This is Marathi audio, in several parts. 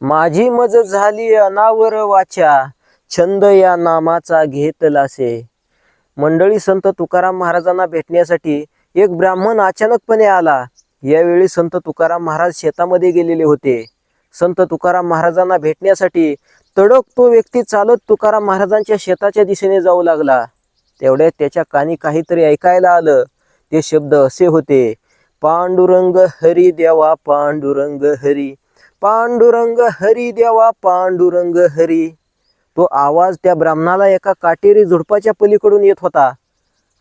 माझी मज झाली अनावर वाचा छंद या नामाचा घेतलासे मंडळी संत तुकाराम महाराजांना भेटण्यासाठी एक ब्राह्मण अचानकपणे आला. यावेळी संत तुकाराम महाराज शेतामध्ये गेलेले होते. संत तुकाराम महाराजांना भेटण्यासाठी तडक तो व्यक्ती चालत तुकाराम महाराजांच्या शेताच्या दिशेने जाऊ लागला. तेवढ्यात त्याच्या कानी काहीतरी ऐकायला आलं. ते शब्द असे होते पांडुरंग हरी देवा पांडुरंग हरी पांडुरंग हरी देवा पांडुरंग हरी. तो आवाज त्या ब्राह्मणाला एका काटेरी झुडपाच्या पलीकडून येत होता.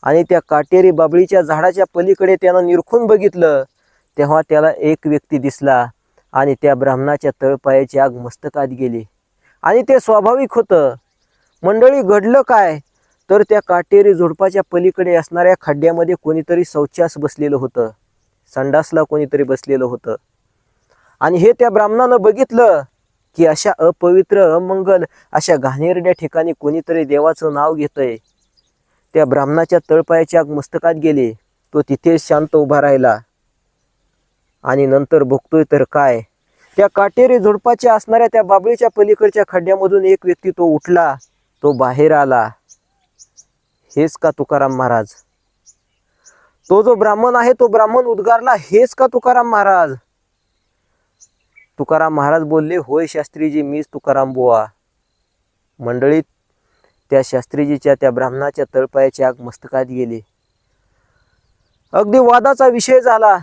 आणि त्या काटेरी बाबळीच्या झाडाच्या पलीकडे त्यानं निरखून बघितलं. तेव्हा त्याला एक व्यक्ती दिसला आणि त्या ब्राह्मणाच्या तळपायाची आग मस्तकात गेली. आणि ते स्वाभाविक होतं. मंडळी घडलं काय? तर त्या काटेरी झुडपाच्या पलीकडे असणाऱ्या खड्ड्यामध्ये कोणीतरी शौचास बसलेलं होतं. संडासला कोणीतरी बसलेलं होतं. आणि हे त्या ब्राह्मणानं बघितलं की अशा अपवित्र अमंगल अशा घाणेरड्या ठिकाणी कोणीतरी देवाचं नाव घेतंय. त्या ब्राह्मणाच्या तळपायाच्या मस्तकात गेले. तो तिथेच शांत उभा राहिला. आणि नंतर बघतोय तर काय? त्या काटेरी झुडपाच्या असणाऱ्या त्या बाबळीच्या पलीकडच्या खड्ड्यामधून एक व्यक्ती तो उठला. तो बाहेर आला. हेच का तुकाराम महाराज? तो जो ब्राह्मण आहे तो ब्राह्मण उद्गारला हेच का तुकाराम महाराज? तुकाराम महाराज बोलले होय शास्त्रीजी मीच तुकाराम बुवा. मंडळीत त्या शास्त्रीजीच्या त्या ब्राह्मणाच्या तळपायाची आग मस्तकात गेली. अगदी वादाचा विषय झाला.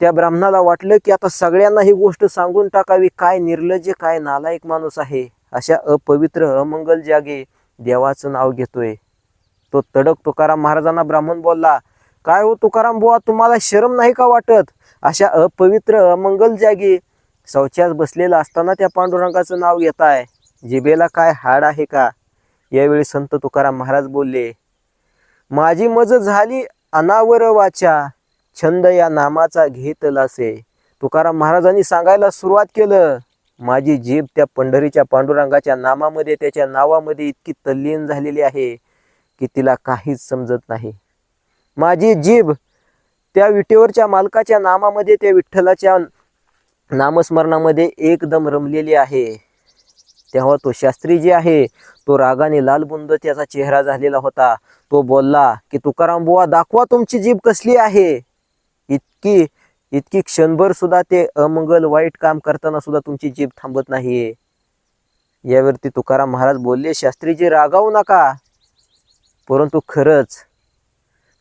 त्या ब्राह्मणाला वाटलं की आता सगळ्यांना ही गोष्ट सांगून टाकावी. काय निर्लज्ज काय नालायक माणूस आहे. अशा अपवित्र अमंगल जागे देवाचं नाव घेतोय. तो तडक तुकाराम महाराजांना ब्राह्मण बोलला काय हो तुकाराम बुवा तुम्हाला शरम नाही का वाटत? अशा अपवित्र अमंगल जागी शौचास बसलेला असताना त्या पांडुरंगाचं नाव घेताय जिबेला काय हाड आहे का? यावेळी संत तुकाराम महाराज बोलले माझी मज झाली अनावर वाचा छंद या नामाचा घेतलासे. तुकाराम महाराजांनी सांगायला सुरुवात केलं माझी जीभ त्या पंढरीच्या पांडुरंगाच्या नामामध्ये त्याच्या नावामध्ये इतकी तल्लीन झालेली आहे की तिला काहीच समजत नाही. माझी जीभ त्या विटेवरच्या मालकाच्या नामामध्ये त्या विठ्ठलाच्या नामस्मरणामध्ये एकदम रमलेली आहे. तेव्हा तो शास्त्री जे आहे तो रागाने लालबुंद त्याचा चेहरा झालेला होता. तो बोलला की तुकाराम बुवा दाखवा तुमची जीभ कसली आहे. इतकी इतकी क्षणभर सुद्धा ते अमंगल वाईट काम करताना सुद्धा तुमची जीभ थांबत नाहीये. यावरती तुकाराम महाराज बोलले शास्त्रीजी रागावू नका. परंतु खरंच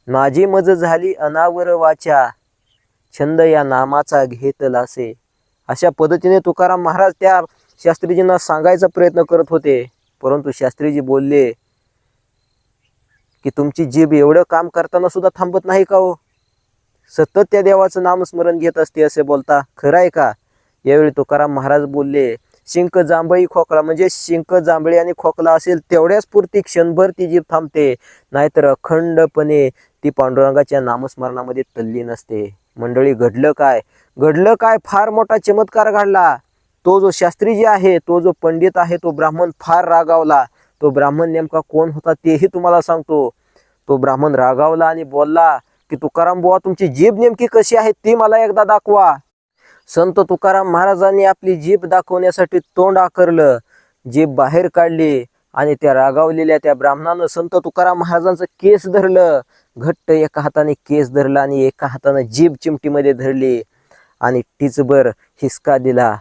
माझी मज झाली अनावर वाचा छंद या नामाचा घेतलासे. अशा पद्धतीने तुकाराम महाराज त्या शास्त्रीजींना सांगायचा प्रयत्न करत होते. परंतु शास्त्रीजी बोलले की तुमची जीभ एवढं काम करताना सुद्धा थांबत नाही का हो? सतत त्या देवाचं नामस्मरण घेत असते असे बोलता. खरं आहे का? यावेळी तुकाराम महाराज बोलले शिंक जांभळी खोकला म्हणजे शिंक जांभळी आणि खोकला असेल तेवढ्याच पुरती क्षणभर ती जीभ थांबते. नाहीतर अखंडपणे ती पांडुरंगाच्या नामस्मरणामध्ये तल्लीन असते. मंडळी घडलं काय? घडलं काय? फार मोठा चमत्कार घडला. तो जो शास्त्रीजी आहे तो जो पंडित आहे तो ब्राह्मण फार रागावला. तो ब्राह्मण नेमका कोण होता तेही तुम्हाला सांगतो. तो ब्राह्मण रागावला आणि बोलला की तुकाराम बुवा तुमची जीभ नेमकी कशी आहे ती मला एकदा दाखवा. संत तुकाराम महाराजांनी आपली जीभ दाखवण्यासाठी तोंड आकरलं. जीभ बाहेर काढली. आणि त्या रागावलेल्या त्या ब्राह्मणानं संत तुकाराम महाराजांचं केस धरलं. घट्ट एका हाताने केस धरला आणि एका हातानं जीभ चिमटीमध्ये धरली. आणि टिचभर हिसका दिला.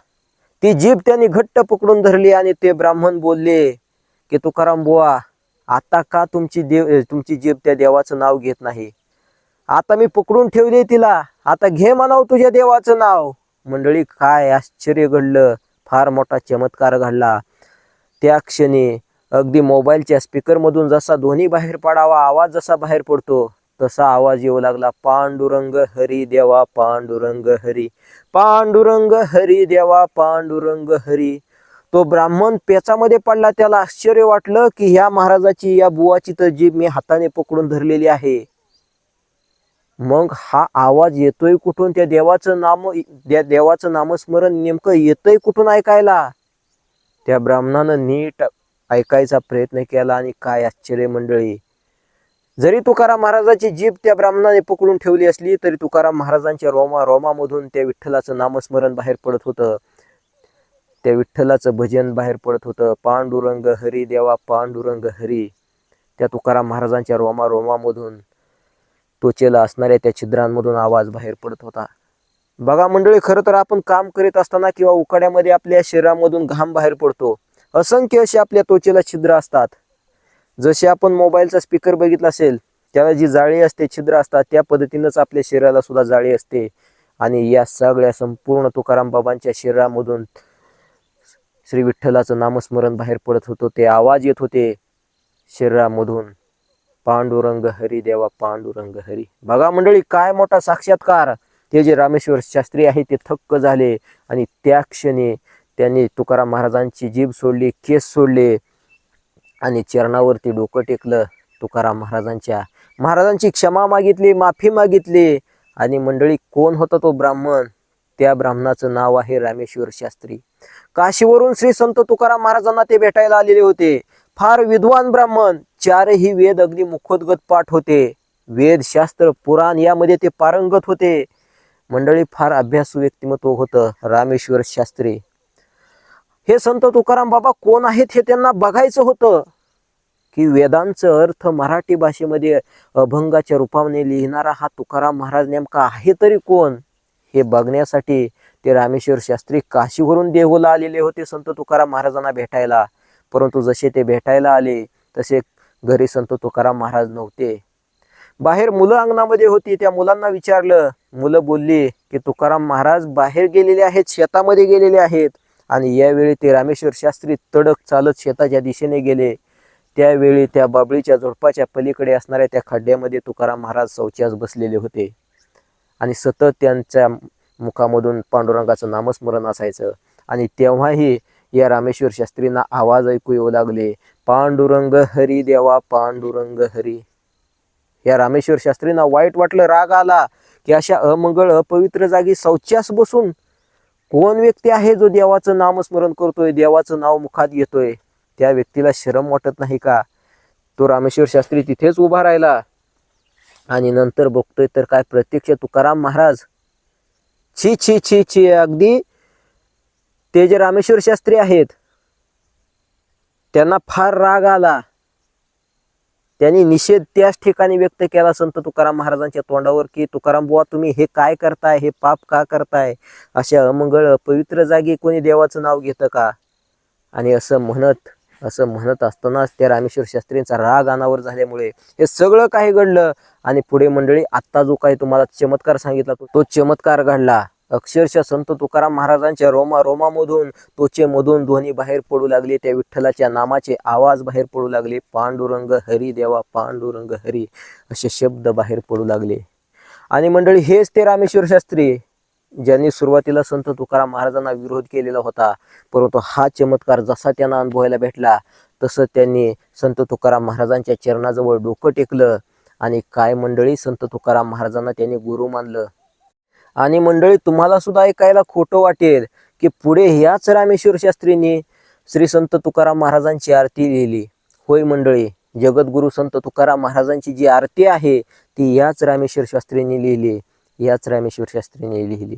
ती जीभ त्यांनी घट्ट पकडून धरली आणि ते ब्राह्मण बोलले की तुकाराम बुवा आता का तुमची देव तुमची जीभ त्या देवाचं नाव घेत नाही? आता मी पकडून ठेवले तिला. आता घे म्हणाव तुझ्या देवाचं नाव. मंडळी काय आश्चर्य घडलं. फार मोठा चमत्कार घडला. त्या क्षणी अगदी मोबाईलच्या स्पीकरमधून जसा ध्वनी बाहेर पडावा आवाज जसा बाहेर पडतो तसा आवाज येऊ लागला. पांडुरंग हरी देवा पांडुरंग हरी. पांडुरंग हरी देवा पांडुरंग हरी. तो ब्राह्मण पेचामध्ये पडला त्याला आश्चर्य वाटलं की ह्या महाराजाची या बुवाची तर जीभ मी हाताने पकडून धरलेली आहे. मग हा आवाज येतोय कुठून? त्या देवाचं नाम त्या देवाचं नामस्मरण नेमकं येतंय कुठून ऐकायला? त्या ब्राह्मणानं नीट ऐकायचा प्रयत्न केला आणि काय आश्चर्य मंडळी. जरी तुकाराम महाराजाची जीभ त्या ब्राह्मणाने पकडून ठेवली असली तरी तुकाराम महाराजांच्या रोमा रोमामधून त्या विठ्ठलाचं नामस्मरण बाहेर पडत होतं. त्या विठ्ठलाचं भजन बाहेर पडत होतं. पांडुरंग हरी देवा पांडुरंग हरी. त्या तुकाराम महाराजांच्या रोमा रोमामधून त्वचेला असणाऱ्या त्या छिद्रांमधून आवाज बाहेर पडत होता. बघा मंडळी खरं तर आपण काम करीत असताना किंवा उकाड्यामध्ये आपल्या शरीरामधून घाम बाहेर पडतो. असंख्य असे आपल्या त्वचेला छिद्र असतात. जसे आपण मोबाईलचा स्पीकर बघितला असेल त्याला जी जाळी असते छिद्र असतात त्या पद्धतीनंच आपल्या शरीराला सुद्धा जाळी असते. आणि या सगळ्या संपूर्ण तुकाराम बाबांच्या शरीरामधून श्री विठ्ठलाचं नामस्मरण बाहेर पडत होतं ते आवाज येत होते शरीरामधून. पांडुरंग हरी देवा पांडुरंग हरी. बघा मंडळी काय मोठा साक्षात्कार. ते जे रामेश्वर शास्त्री आहे ते थक्क झाले आणि त्या क्षणी त्यांनी तुकाराम महाराजांची जीभ सोडली केस सोडले आणि चरणावरती डोकं टेकलं. तुकाराम महाराजांच्या महाराजांची क्षमा मागितली माफी मागितली. आणि मंडळी कोण होता तो ब्राह्मण? त्या ब्राह्मणाचं नाव आहे रामेश्वर शास्त्री. काशीवरून श्री संत तुकाराम महाराजांना ते भेटायला आलेले होते. फार विद्वान ब्राह्मण चारही वेद अगदी मुखोद्गत पाठ होते. वेद शास्त्र पुराण यामध्ये ते पारंगत होते. मंडळी फार अभ्यासू व्यक्तिमत्व होतं रामेश्वर शास्त्री. हे संत तुकाराम बाबा कोण आहेत हे त्यांना बघायचं होतं. की वेदांचं अर्थ मराठी भाषेमध्ये अभंगाच्या रूपाने लिहिणारा हा तुकाराम महाराज नेमका आहे तरी कोण? हे बघण्यासाठी ते रामेश्वर शास्त्री काशीवरून देहूला आलेले होते संत तुकाराम महाराजांना भेटायला. परंतु जसे ते भेटायला आले तसे घरी संत तुकाराम महाराज नव्हते. बाहेर मुलं अंगणामध्ये होती त्या मुलांना विचारलं. मुलं बोलली की तुकाराम महाराज बाहेर गेलेले आहेत शेतामध्ये गेलेले आहेत. आणि यावेळी ते रामेश्वर शास्त्री तडक चालत शेताच्या दिशेने गेले. त्यावेळी त्या बाबळीच्या झुडपाच्या पलीकडे असणाऱ्या त्या खड्ड्यामध्ये तुकाराम महाराज शौचास बसलेले होते. आणि सतत त्यांच्या मुखामधून पांडुरंगाचं नामस्मरण असायचं. आणि तेव्हाही या रामेश्वर शास्त्रींना आवाज ऐकू येऊ लागले पांडुरंग हरी देवा पांडुरंग हरी. या रामेश्वर शास्त्रींना वाईट वाटलं राग आला की अशा अमंगळ अपवित्र जागी शौच्यास बसून कोण व्यक्ती आहे जो देवाचं नामस्मरण करतोय देवाचं नाव मुखात येतोय त्या व्यक्तीला शरम वाटत नाही का? तो रामेश्वर शास्त्री तिथेच उभा राहिला. आणि नंतर बघतोय तर काय प्रत्यक्ष तुकाराम महाराज. छी छी छी छी अगदी ते जे रामेश्वर शास्त्री आहेत त्यांना फार राग आला. त्यांनी निषेध त्याच ठिकाणी व्यक्त केला संत तुकाराम महाराजांच्या तोंडावर की तुकाराम बुवा तुम्ही हे काय करताय? हे पाप का करताय? अशा अमंगळ पवित्र जागी कोणी देवाचं नाव घेतं का? आणि असं म्हणत असं म्हणत असतानाच त्या रामेश्वर शास्त्रींचा राग अनावर झाल्यामुळे हे सगळं काही घडलं. आणि पुढे मंडळी आत्ता जो काही तुम्हाला चमत्कार सांगितला तो तो चमत्कार घडला. अक्षरशः संत तुकाराम महाराजांच्या रोमा रोमामधून त्वचेमधून ध्वनी बाहेर पडू लागले. त्या विठ्ठलाच्या नामाचे आवाज बाहेर पडू लागले. पांडुरंग हरी देवा पांडुरंग हरी असे शब्द बाहेर पडू लागले. आणि मंडळी हेच ते रामेश्वर शास्त्री ज्यांनी सुरुवातीला संत तुकाराम महाराजांना विरोध केलेला होता परंतु हा चमत्कार जसा त्यांना अनुभवायला भेटला तसं त्यांनी संत तुकाराम महाराजांच्या चरणाजवळ डोकं टेकलं आणि काय मंडळी संत तुकाराम महाराजांना त्यांनी गुरु मानलं. आणि मंडळी तुम्हाला सुद्धा ऐकायला खोटं वाटेल की पुढे ह्याच रामेश्वर शास्त्रींनी श्री संत तुकाराम महाराजांची आरती लिहिली. होय मंडळी जगद्गुरु संत तुकाराम महाराजांची जी आरती आहे ती याच रामेश्वर शास्त्रींनी लिहिली. याच रामेश्वर शास्त्रींनी लिहिली.